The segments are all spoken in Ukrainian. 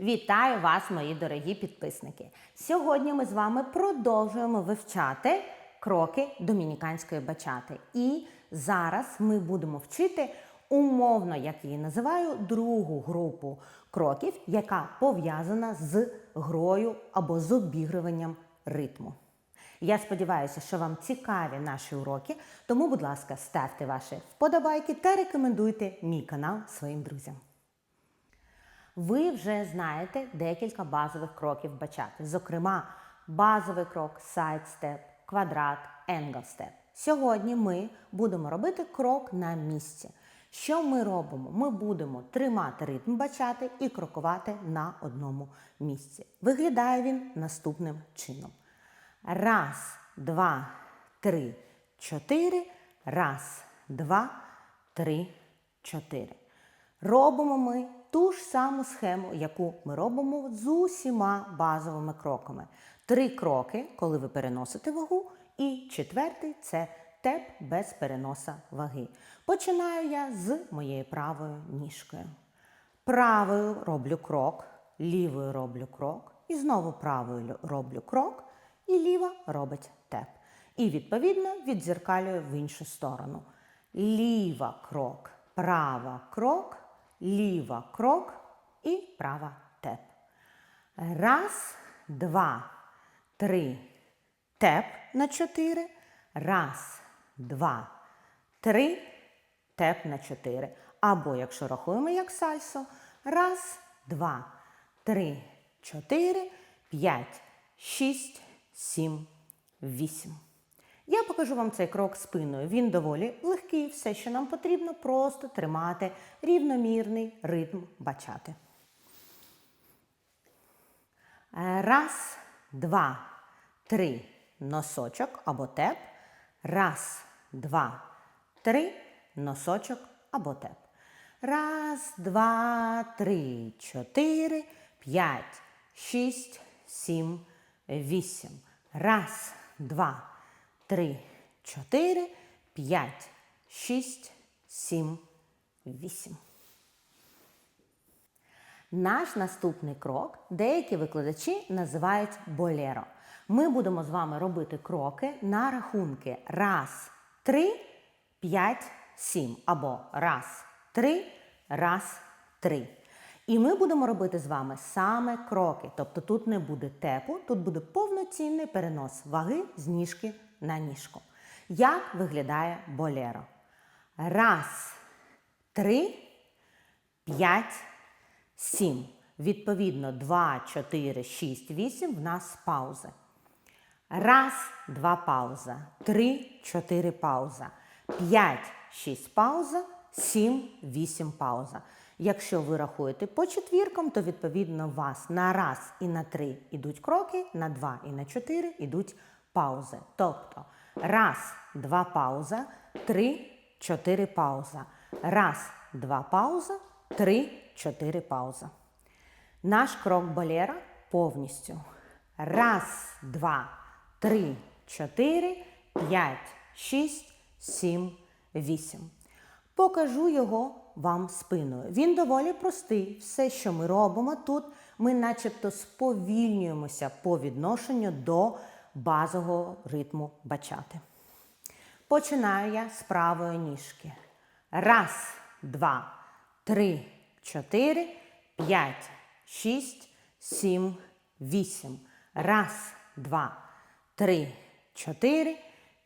Вітаю вас, мої дорогі підписники! Сьогодні ми з вами продовжуємо вивчати кроки домініканської бачати. І зараз ми будемо вчити умовно, як її називаю, другу групу кроків, яка пов'язана з грою або з обігруванням ритму. Я сподіваюся, що вам цікаві наші уроки, тому, будь ласка, ставте ваші вподобайки та рекомендуйте мій канал своїм друзям. Ви вже знаєте декілька базових кроків бачати. Зокрема, базовий крок сайдстеп, квадрат, енглстеп. Сьогодні ми будемо робити крок на місці. Що ми робимо? Ми будемо тримати ритм бачати і крокувати на одному місці. Виглядає він наступним чином. Раз, два, три, чотири. Раз, два, три, чотири. Робимо ми ту ж саму схему, яку ми робимо з усіма базовими кроками. Три кроки, коли ви переносите вагу, і четвертий це теп без переноса ваги. Починаю я з моєю правою ніжкою. Правою роблю крок, лівою роблю крок, і знову правою роблю крок, і ліва робить теп. І відповідно відзеркалюю в іншу сторону. Ліва крок, права крок, ліва крок і права теп. Раз, два, три, теп на чотири. Раз, два, три, теп на чотири. Або, якщо рахуємо як сальсо, раз, два, три, чотири, п'ять, шість, сім, вісім. Я покажу вам цей крок спиною. Він доволі легкий, все, що нам потрібно, просто тримати рівномірний ритм бачати. Е, Раз, два, три, носочок або теп. Раз, два, три, носочок або теп. Раз, два, три, чотири, п'ять, шість, сім, вісім. Раз, два, три, чотири, п'ять, шість, сім, вісім. Наш наступний крок деякі викладачі називають болеро. Ми будемо з вами робити кроки на рахунки раз, три, п'ять, сім. Або раз, три, раз, три. І ми будемо робити з вами саме кроки. Тобто тут не буде тепу, тут буде повноцінний перенос ваги з ніжки на ніжку. Як виглядає болеро? Раз, три, п'ять, сім. Відповідно, 2, 4, 6, 8 в нас паузи. Раз, два пауза. Три, чотири пауза. П'ять, шість пауза. Сім, вісім пауза. Якщо ви рахуєте по четвіркам, то відповідно у вас на раз і на три йдуть кроки, на два і на чотири йдуть паузи. Тобто раз, два пауза, три, чотири пауза. Раз, два пауза, три, чотири пауза. Наш крок балера повністю. Раз, два, три, чотири, п'ять, шість, сім, вісім. Покажу його вам спиною. Він доволі простий. Все, що ми робимо тут, ми начебто сповільнюємося по відношенню до базового ритму бачати. Починаю я з правої ніжки. Раз, два, три, чотири, п'ять, шість, сім, вісім. Раз, два, три, чотири,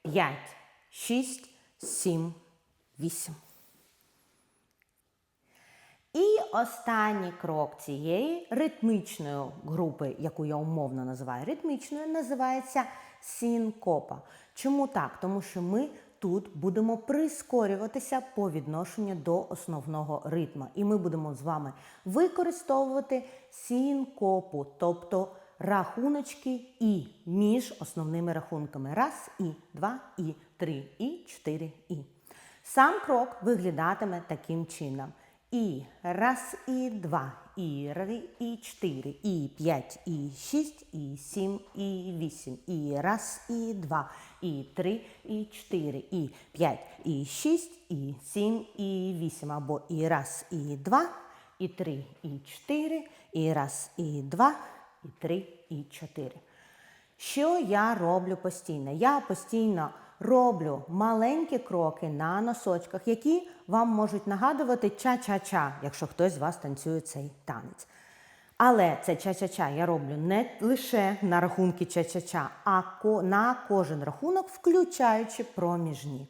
п'ять, шість, сім, вісім. І останній крок цієї ритмічної групи, яку я умовно називаю ритмічною, називається сінкопа. Чому так? Тому що ми тут будемо прискорюватися по відношенню до основного ритму. І ми будемо з вами використовувати сінкопу, тобто рахуночки і між основними рахунками. Раз, і, два, і, три, і, чотири, і. Сам крок виглядатиме таким чином. І раз, і два, і три, і чотири, і п'ять, і шість, і сім, і вісім, і раз, і два, і три, і чотири, і п'ять, і шість, і сім, і вісім. Або і раз, і два, і три, і чотири, і раз, і два, і три, і чотири. Що я роблю постійно? Я постійно роблю маленькі кроки на носочках, які вам можуть нагадувати ча-ча-ча, якщо хтось з вас танцює цей танець. Але це ча-ча-ча я роблю не лише на рахунки ча-ча-ча, а на кожен рахунок, включаючи проміжні.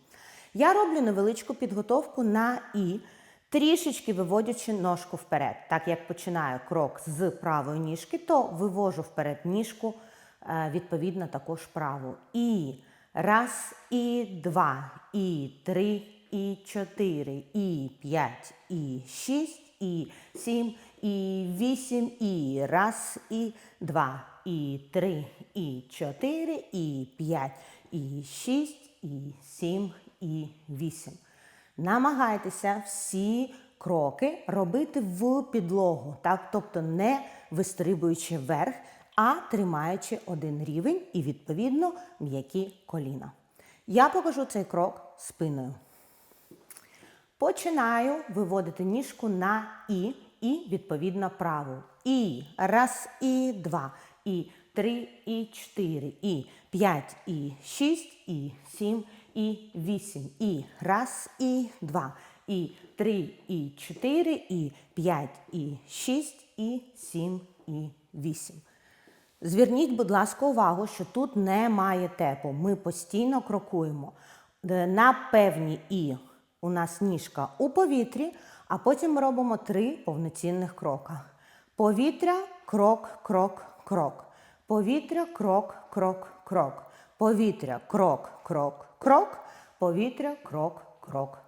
Я роблю невеличку підготовку на і, трішечки виводячи ножку вперед. Так як починаю крок з правої ніжки, то вивожу вперед ніжку, е, відповідно, також праву. І раз, і два, і три, і чотири, і п'ять, і шість, і сім, і вісім, і раз, і два, і три, і чотири, і п'ять, і шість, і сім, і вісім. Намагайтеся всі кроки робити в підлогу, так? тобто не вистрибуючи вверх, а тримаючи один рівень і, відповідно, м'які коліна. Я покажу цей крок спиною. Починаю виводити ніжку на і, і відповідно праву. І. Раз, і два, і. Три, і чотири, і. П'ять, і. Шість, і. Сім, і. Вісім, і. Раз, і два, і. Три, і. Чотири, і. П'ять, і. Шість, і. Сім, і. Вісім. Зверніть, будь ласка, увагу, що тут немає тепу. Ми постійно крокуємо. Е, На певні і у нас ніжка у повітрі, а потім ми робимо три повноцінних крока. Повітря, крок, крок, крок. Повітря, крок, крок, крок. Повітря, крок, крок, крок. Повітря, крок, крок, крок.